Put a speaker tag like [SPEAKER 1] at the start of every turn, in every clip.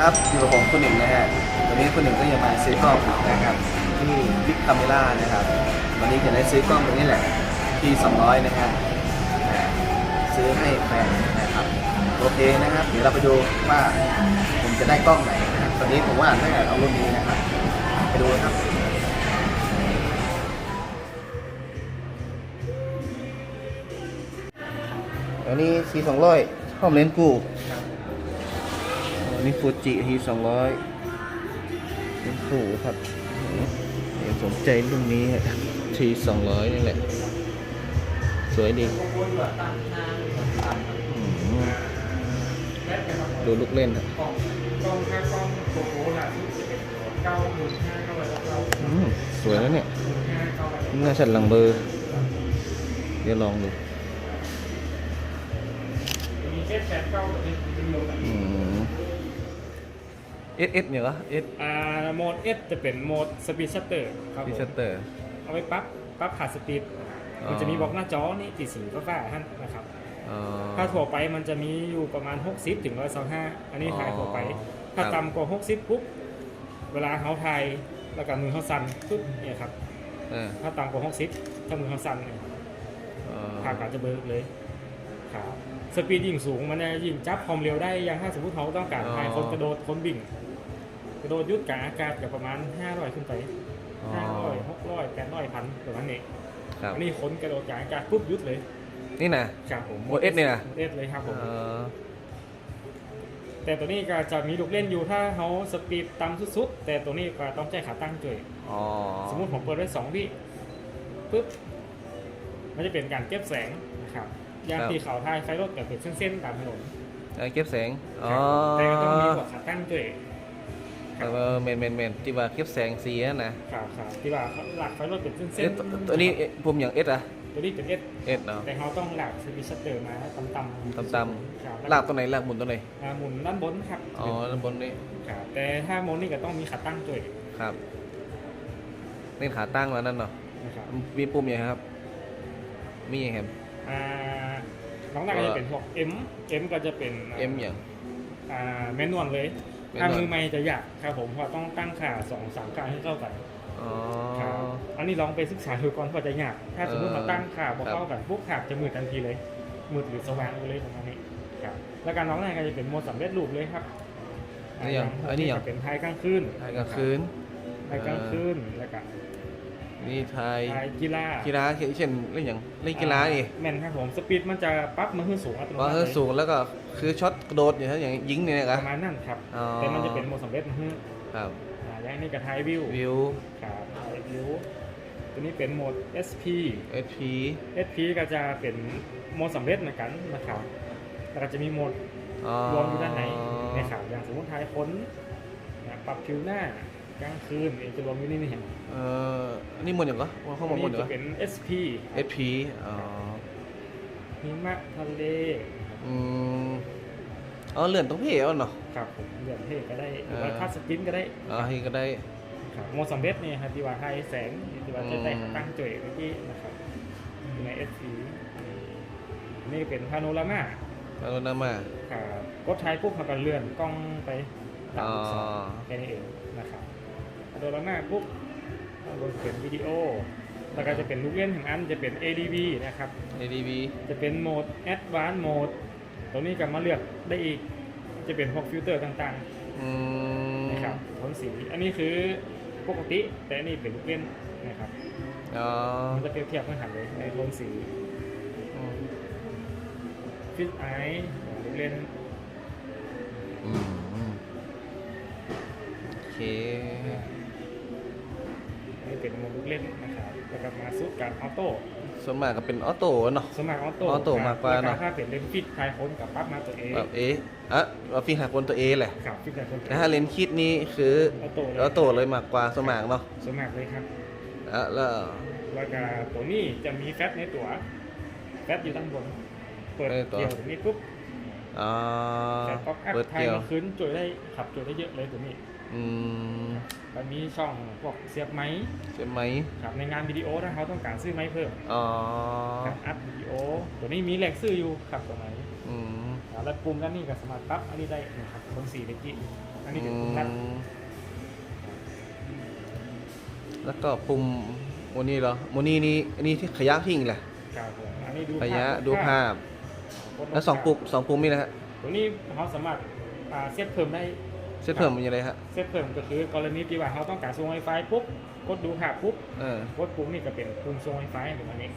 [SPEAKER 1] ครับอยู่กับผมคุณหนึ่งนะฮะวันนี้คุณหนึ่งก็ยังมาซื้อกล้องนะครับที่บิ๊กคาเมล่านะครับ วันนี้จะได้ซื้อกล้องตัวนี้แหละที่200นะฮะซื้อให้แฟนนะครับโอเคนะครับ เดี๋ยวเราไปดูว่าผมจะได้กล้องไหนนะครับตอนนี้ผมว่าน่าจะเอารุ่นนี้นะครับ ไปดูนะครับอันนี้ทีสองร้อยห้องเลนส์กู อันนี้ฟูจิทีสองร้อยเลนส์กูครับเดี๋ยวสนใจรุ่นนี้ทีสองร้อยนี่แหละ สวยดีดูลูกเล่นครับ
[SPEAKER 2] กล้องกล้องค่ากล้องโกโก้ล่ะส
[SPEAKER 1] วยแล้วเนี่ย
[SPEAKER 2] นห้าเก้าร้อย
[SPEAKER 1] น่าชัดหลังเบอร์เดี๋ยวลองดูอืม เอสเอสเนี่ยเหรอเอส
[SPEAKER 2] อ่าโหมด S จะเป็นโหมดสปีดชัตเตอร์ครับ
[SPEAKER 1] พิ
[SPEAKER 2] ผม
[SPEAKER 1] ชัตเตอร์
[SPEAKER 2] เอาไว้ปั๊บปั๊บขาดสปีด
[SPEAKER 1] อ๋อ
[SPEAKER 2] มันจะมีบอกหน้าจอนี่ติดสีฟ้าๆท่านนะครับ
[SPEAKER 1] อ๋อ
[SPEAKER 2] ถ้าถั่วไปมันจะมีอยู่ประมาณ 60ถึง125อันนี้ถ่ายถั่วไปถ้า
[SPEAKER 1] ครับ
[SPEAKER 2] ต่ำกว่า 60ปุ๊บเวลาเขาถ่ายแล้วก็มือเขาสั่นปุ๊บเนี่ยครับ
[SPEAKER 1] เออ
[SPEAKER 2] ถ้าต่ำกว่า 60 ถ้ามือเขาสั่นเนี่ย
[SPEAKER 1] อ๋อ
[SPEAKER 2] ภาคการจะเบิกเลยครับสปีดยิ่งสูงมันจะยิ่งจับความเร็วได้อย่างถ้าสมมติเขาต้องการพายคนกระโดดคนบิ่ง กระโดดยุดกลางอากาศกับประมาณ500ขึ้นไป
[SPEAKER 1] อ๋อ
[SPEAKER 2] 500 600 800พันประมาณนี้
[SPEAKER 1] ครับ
[SPEAKER 2] อันนี้คนกระโดดกลางอากาศปุ๊บยุดเลย
[SPEAKER 1] นี่นะ
[SPEAKER 2] ครับผม
[SPEAKER 1] โหมด S เนี่ยนะ
[SPEAKER 2] โหมด S เลยครับผม
[SPEAKER 1] เออ
[SPEAKER 2] แต่ตัวนี้ก็จะมีลูกเล่นอยู่ถ้าเขาสปีดต่ำสุดๆแต่ตัวนี้ก็ต้องใจขาตั้งจ่วย
[SPEAKER 1] อ๋อ
[SPEAKER 2] สมมุติผมเปิดไว้2วิปุ๊บมันจะเป็นการเก็บแสงนะครับอย่างที่เขาทายไฟรถกับเป็นเส้นๆตามถนน
[SPEAKER 1] เออเก็บแสงอ๋อ
[SPEAKER 2] แต่ก็ต้องมีกว่าขาตั้งด้วย
[SPEAKER 1] เออเมนเมนเมนที่ว่าเก็บแสงสีนั่นนะ
[SPEAKER 2] ครับครับที่ว่าเขาหลักไฟรถเป็นเส้
[SPEAKER 1] เอ๊ะ
[SPEAKER 2] น
[SPEAKER 1] ตัว
[SPEAKER 2] ๆ
[SPEAKER 1] ตัวนี้เอ๊ะผมอย่างเอสอะ
[SPEAKER 2] ตัวนี้เป็นเอส
[SPEAKER 1] เอสเนาะ
[SPEAKER 2] แต่เขาต้องหลักสวิตชัตเตอร์มาต่ำๆ
[SPEAKER 1] ต่ำ
[SPEAKER 2] ครับ
[SPEAKER 1] ลากตัวไหนลากหมุนตัวไหน
[SPEAKER 2] อ่าหมุนด้านบนครับ
[SPEAKER 1] อ๋อด้านบนนี่
[SPEAKER 2] ครับแต่ถ้าโมนนี่ก็ต้องมีขาตั้งด้วย
[SPEAKER 1] ครับเล่นขาตั้งแล้วนั่นเนาะ
[SPEAKER 2] นะครับ
[SPEAKER 1] มีปุ่มยังครับ มียังครับ
[SPEAKER 2] อ่าน้องหน้าก็จะเป็นพวก M M ก็จะเป็น
[SPEAKER 1] เอ็มอย่าง
[SPEAKER 2] อ่าแมนนวลเลย
[SPEAKER 1] แมนนวล
[SPEAKER 2] ถ้ามือไม่จะยากครับผมเพราะต้องตั้งขาสองสามขาให้เข้ากัน
[SPEAKER 1] อ๋อ
[SPEAKER 2] ครับอันนี้ลองไปศึกษาดูก่อนว่าจะยาก ถ้าสมมติ
[SPEAKER 1] เออ
[SPEAKER 2] มาตั้งขาบอ
[SPEAKER 1] ครับ
[SPEAKER 2] เข้ากันปุ๊บขาจะมืดทันทีเลยมืดหรือสว่างไปเลยประมาณนี้ครับแล้วการร้องแรกก็จะเป็นโหมดสำเร็จรูปเลยครับ
[SPEAKER 1] อันนี้อย่างอันนี้อย่าง
[SPEAKER 2] จะเป็นไทยกลางคืน
[SPEAKER 1] ถ่ายกลางคืน
[SPEAKER 2] ไทยกลางคืนแล้วก็
[SPEAKER 1] นี่ถ่าย
[SPEAKER 2] ไทยกีฬา
[SPEAKER 1] กีฬาเช่นเล่นอย่างเล่นกีฬานี่
[SPEAKER 2] แม่นครับผมสปีดมันจะปรั๊บมันขึ้นสูงอัตโนมั
[SPEAKER 1] ว่า
[SPEAKER 2] ติ
[SPEAKER 1] เฮ้ย
[SPEAKER 2] เลย
[SPEAKER 1] สูงแล้วก็คือช็อตกระโดดอย่างเช่นอย่างยิงเนี่ยนะค
[SPEAKER 2] ป
[SPEAKER 1] รับ
[SPEAKER 2] ระมาณนั้นครับ
[SPEAKER 1] อ๋อ
[SPEAKER 2] แต่มันจะเป็นโหมดสำเร็จนะฮะ
[SPEAKER 1] ครับ
[SPEAKER 2] อ่าอย่างนี้กับไทยวิว
[SPEAKER 1] วิว
[SPEAKER 2] ครับไทยวิวตัวนี้เป็นโหมด SP
[SPEAKER 1] SP
[SPEAKER 2] SP ก็จะเป็นโหมดสำเร็จเหมือนกันนะครับแล้วก็จะมีโหมด
[SPEAKER 1] อ๋อ
[SPEAKER 2] รวมอยู่ด้านในนะครับอย่างสมมติทายค้นนะปรับผิวหน้ากลางคืนเองจะรวมอยู่นี่นี่เห็น
[SPEAKER 1] เอ่ออั นนี้หมดอย่างก็ว่าเข้ามาหมด
[SPEAKER 2] นี่
[SPEAKER 1] อย่าง
[SPEAKER 2] จะ
[SPEAKER 1] ก็
[SPEAKER 2] เป็น SP
[SPEAKER 1] SP อ๋อ
[SPEAKER 2] หิมะทะเล
[SPEAKER 1] อืมอ๋อเลื่อนตรงเพเอาเนาะ
[SPEAKER 2] ครับผมเดือนเท่ก็ได้หรือว่า
[SPEAKER 1] เออ
[SPEAKER 2] ทัดสปรินต์ก็ได้
[SPEAKER 1] อ๋อให้ก็ได้
[SPEAKER 2] ครับโหมดสำเร็จเนี่ยครับที่ว่าให้แสงที่ว่าจะได้
[SPEAKER 1] อืม
[SPEAKER 2] ตั้งจ่อยเมื่อกี้นะครับอยู่ใน SP นี่เป็นพาโนรามา
[SPEAKER 1] แล้วนำมา
[SPEAKER 2] ครับกดท้ายปุ๊บมันก็เลื่อนกล้องไปตาม
[SPEAKER 1] อ๋อ
[SPEAKER 2] ลูกศรแค่นี้เองนะครับพาโนรามาปุ๊บ ข้างบนเป็นวิดีโอ แล้วก็จะเป็นลูกเล่นของอันจะเป็น ADV นะครับ
[SPEAKER 1] ADV
[SPEAKER 2] จะเป็นโหมด Advanced Mode ตรงนี้ก็มาเลือกได้อีก จะเป็นพวกฟิลเตอร์ต่าง
[SPEAKER 1] อืม
[SPEAKER 2] ๆนะครับโทนสี อันนี้คือปกติ แต่อันนี้เป็นลูกเล่นนะครับ
[SPEAKER 1] อ๋อ
[SPEAKER 2] มันจะเปรียบเทียบกันหันเลยในโทนสี
[SPEAKER 1] อืม
[SPEAKER 2] ฟิตไอลูกเล่น
[SPEAKER 1] อืมอืมโอเค
[SPEAKER 2] นี่เป็นโหมด ลูกเล่นนะครับแล้วก็มาสู้กับออโต้
[SPEAKER 1] ส่วนมากก็เป็นออโต้เนาะ
[SPEAKER 2] สมัครออโต้
[SPEAKER 1] ออโต้มากกว่าเนอะ
[SPEAKER 2] ถ้าเป็นเลนฟิตทายคนกับปั๊บมาตัวเอง
[SPEAKER 1] แบบเอะอะว่าฟีหาคนตัวเอแหละ
[SPEAKER 2] กับฟิตทายคน
[SPEAKER 1] แต่ถ้าเลนส์คิดนี้คือ
[SPEAKER 2] ออโต้เลย
[SPEAKER 1] ออโต้เลยมากกว่าส่วนมากเนาะ
[SPEAKER 2] สมัครเลยครับ
[SPEAKER 1] อะแล้ว
[SPEAKER 2] แล้วก็ตัวนี้จะมีแฟตในตัว แฟตอยู่ด้านบน เปิดเกี่ยวตรงนี้ปุ๊บ
[SPEAKER 1] อ๋อ
[SPEAKER 2] แฟตป๊อปอัพ
[SPEAKER 1] เปิด
[SPEAKER 2] ไทย
[SPEAKER 1] เกี่ยว
[SPEAKER 2] มาขึ้นจุยได้ขับจุยได้เยอะเลยตัวนี้
[SPEAKER 1] อืม
[SPEAKER 2] แล้วมีช่องพวกเสียบไม้
[SPEAKER 1] ใช่ไหม
[SPEAKER 2] ครับในงานวิดีโอถ้าเขาต้องการซื้อไม้เพิ่ม
[SPEAKER 1] อ๋อ
[SPEAKER 2] การอัพวิดีโอ ตัวนี้มีแหล่งซื้ออยู่ครับตัวไหน
[SPEAKER 1] อืม
[SPEAKER 2] อ่าแล้วปุ่มด้านนี้ก็สามารถปรับอันนี้ได้นะครับคนสีเมื่อกี้อันนี้เป็นปุ่ม
[SPEAKER 1] อื
[SPEAKER 2] นัด
[SPEAKER 1] มแล้วก็ปุ่มโมนี่เหรอโมนี่นี่อันนี้ที่ขยักทิ้งแหละ
[SPEAKER 2] ครับผมอันนี้ดู
[SPEAKER 1] ขยะ
[SPEAKER 2] ภาพ
[SPEAKER 1] ดูภาพ แล้วสองปุ่มสองปุ่มนี่นะฮะ
[SPEAKER 2] ตัวนี้เขาสามารถอ่าเซตเพิ่มได้
[SPEAKER 1] เซตเพิ่มมันยังไงฮะ
[SPEAKER 2] เซตเพิ่มก็คือกรณีที่ว่าเขาต้องการส่งไวไฟปุ๊บกดดูภาพปุ๊บ
[SPEAKER 1] เออก
[SPEAKER 2] ดปุ่มนี่ก็เป็นปุ่มส่งไวไฟแบบนี้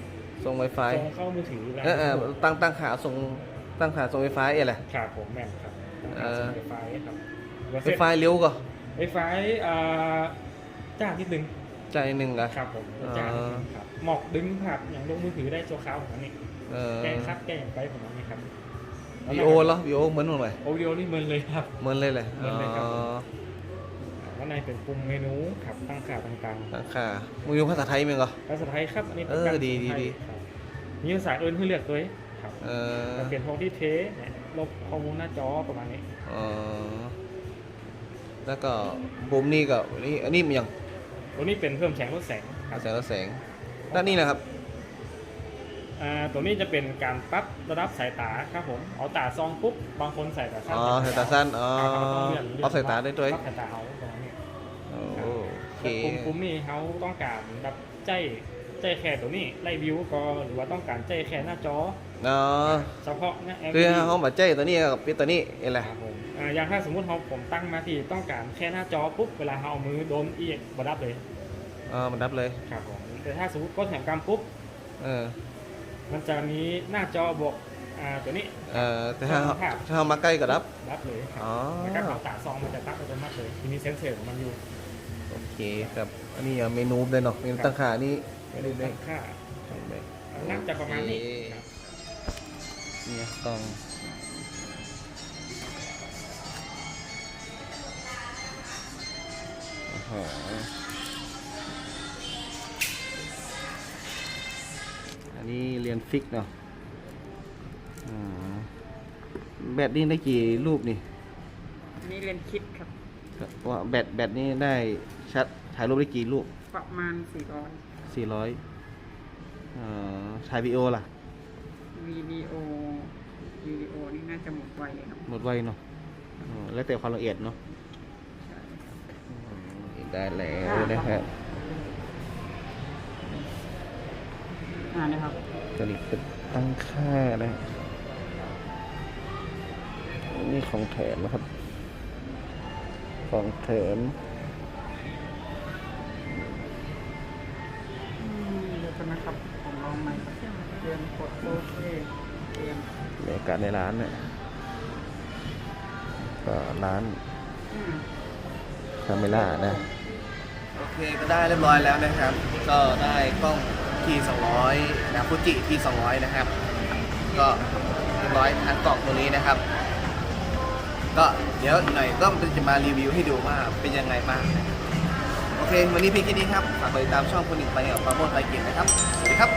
[SPEAKER 1] ส่ง Wi-Fi
[SPEAKER 2] ส่งเข้ามือถือแล้ว
[SPEAKER 1] เออเออตั้งตั้งขาส่งตั้งขาส่ง Wi-Fi เอะไร
[SPEAKER 2] ครับผมแม่นครับต้อง
[SPEAKER 1] เอ
[SPEAKER 2] การ
[SPEAKER 1] อ
[SPEAKER 2] ส่งไวไฟครับ
[SPEAKER 1] Wi-Fi เร็วก็
[SPEAKER 2] ไวไฟอ่าจ้านิดนึง
[SPEAKER 1] ใจหนึ่งอะ
[SPEAKER 2] ครับผมจ้านิดนึงครับหมอกดึงภาพอย่างลงมือถือได้ชั่วคราวแบบนี้
[SPEAKER 1] เออ
[SPEAKER 2] แก้คัดแก้อย่างไปผมนี้ครับ
[SPEAKER 1] วีโอเหรอวีโอเหมือนหมดเลย
[SPEAKER 2] โอวิโอนี่เหมือนเลยครับ
[SPEAKER 1] เหมือนเลยเลย
[SPEAKER 2] เหมือนเลยครับ
[SPEAKER 1] อ๋อ
[SPEAKER 2] ข้างในเป็นปุ่มเมนูครับตั้งค่าต่าง
[SPEAKER 1] ตั้งขามึงอยู่ภาษาไทยมั้งเหรอ
[SPEAKER 2] ๆภาษาไทยครับอันนี้ป็น
[SPEAKER 1] เออ
[SPEAKER 2] การ
[SPEAKER 1] ดีดี
[SPEAKER 2] ภาษาไทย
[SPEAKER 1] ดี
[SPEAKER 2] ครับมีภาษาอื่นให้เลือกด้วยครับ
[SPEAKER 1] เออ
[SPEAKER 2] จะเป็นพวกที่เทสเนี่ยลบข้อมูลหน้าจอประมาณนี้
[SPEAKER 1] อ๋อแล้วก็ปุ่มนี่ก็นี่อันนี้มันยัง
[SPEAKER 2] ตัวนี้เป็นเพิ่มแสงลดแสงครับ
[SPEAKER 1] แสงและแสงด้านนี้นะครับ
[SPEAKER 2] อ่า ตัวนี้จะเป็นการปรับระดับสายตาครับผมเอาตาซองปุ๊บบางคนใส่ตาสั้น
[SPEAKER 1] อ๋อสายตาสั้นอ๋อ
[SPEAKER 2] ครับเราต้องเลื่อนลื่น
[SPEAKER 1] เอาสายตาได้ด้วย
[SPEAKER 2] ปรับสายตาเอาประมาณนี้
[SPEAKER 1] โอเค
[SPEAKER 2] แล้วปุ่มปุ่มนี้เขาต้องการแบบใจใจแค่ตัวนี้ไล่วิวก็หรือว่าต้องการใจแค่หน้าจอ
[SPEAKER 1] อ๋อ
[SPEAKER 2] เฉพาะนะ
[SPEAKER 1] คือเขามาใจตัวนี้กับปิดตัวนี้เอะไร
[SPEAKER 2] ครับผมอ่าอย่างถ้าสมมติเราผมตั้งมาที่ต้องการแค่หน้าจอปุ๊บเวลาเราเอามือโดนอีกบดับเลย
[SPEAKER 1] อ๋อมันดับเลย
[SPEAKER 2] ครับผมแต่ถ้าสมมติกดแถมกรรมปุ๊บ
[SPEAKER 1] เออ
[SPEAKER 2] มันจะมีหน้าจอบวกอ่าตัวนี้
[SPEAKER 1] เออแต่ถ้า
[SPEAKER 2] ครับ
[SPEAKER 1] ถ้าเขามาใกล้ก็ดับ
[SPEAKER 2] ดับเลยครับ
[SPEAKER 1] อ๋อ
[SPEAKER 2] แล้วก็เขาตาซองมันจะตั้งอัตโนมัติเลยทีนี้เซนเซอร์ของมันอยู่
[SPEAKER 1] โอเคครับ อันนี้อะเมนูเลยเนาะเมนูตั้งขานี่
[SPEAKER 2] ไม่ได้ตั้งค่าน่าจะประมาณนี้ครับ
[SPEAKER 1] เนี่ยต้องโอ้โห อันนี้เรียนฟิกเนาะอืมแบตนี่ได้กี่รูปนี่
[SPEAKER 3] นี่เรียนคิดครับ
[SPEAKER 1] ว่าแบตแบตนี่ได้ชัดถ่ายรูปได้กี่รูป
[SPEAKER 3] ประมาณ400
[SPEAKER 1] สี่ร้อยเอ่อถ่ายวีดีโอล่ะ
[SPEAKER 3] วิดีโอวิดีโอนี่น่าจะหมดไวครับ
[SPEAKER 1] หมดไวเนาะอ๋อแล้วแต่ความละเอียดเนาะ
[SPEAKER 3] ใช่
[SPEAKER 1] อืมได้แล้วนะฮะ
[SPEAKER 3] อ่านะครับ
[SPEAKER 1] ตัวนี้เป็นตั้งค่านะนี่ของแถมนะครับ ของแถม
[SPEAKER 3] อืมเดี๋ยวกันนะครับผมลองใหม่ครับเรียนกดโอเคเรียน
[SPEAKER 1] บรรยากาศในร้านเนี่ยก็ร้าน
[SPEAKER 3] อืม
[SPEAKER 1] คาเมล่านะ โอเคก็ได้เรียบร้อยแล้วนะครับ ก็ได้กล้อง ที่ 200นะฟูจิที่ 200 นะครับ ก็เรีร้อยทั้งกล่องตัวนี้นะครับ ก็เดี๋ยวหน่อยก็จะมารีวิวให้ดูว่าเป็นยังไงบ้างโอเค วันนี้เพียงแค่นี้ครับฝากติดตามช่องคนหนึ่งไปกับปราโมทไปกินนะครับ สวัสดีครับ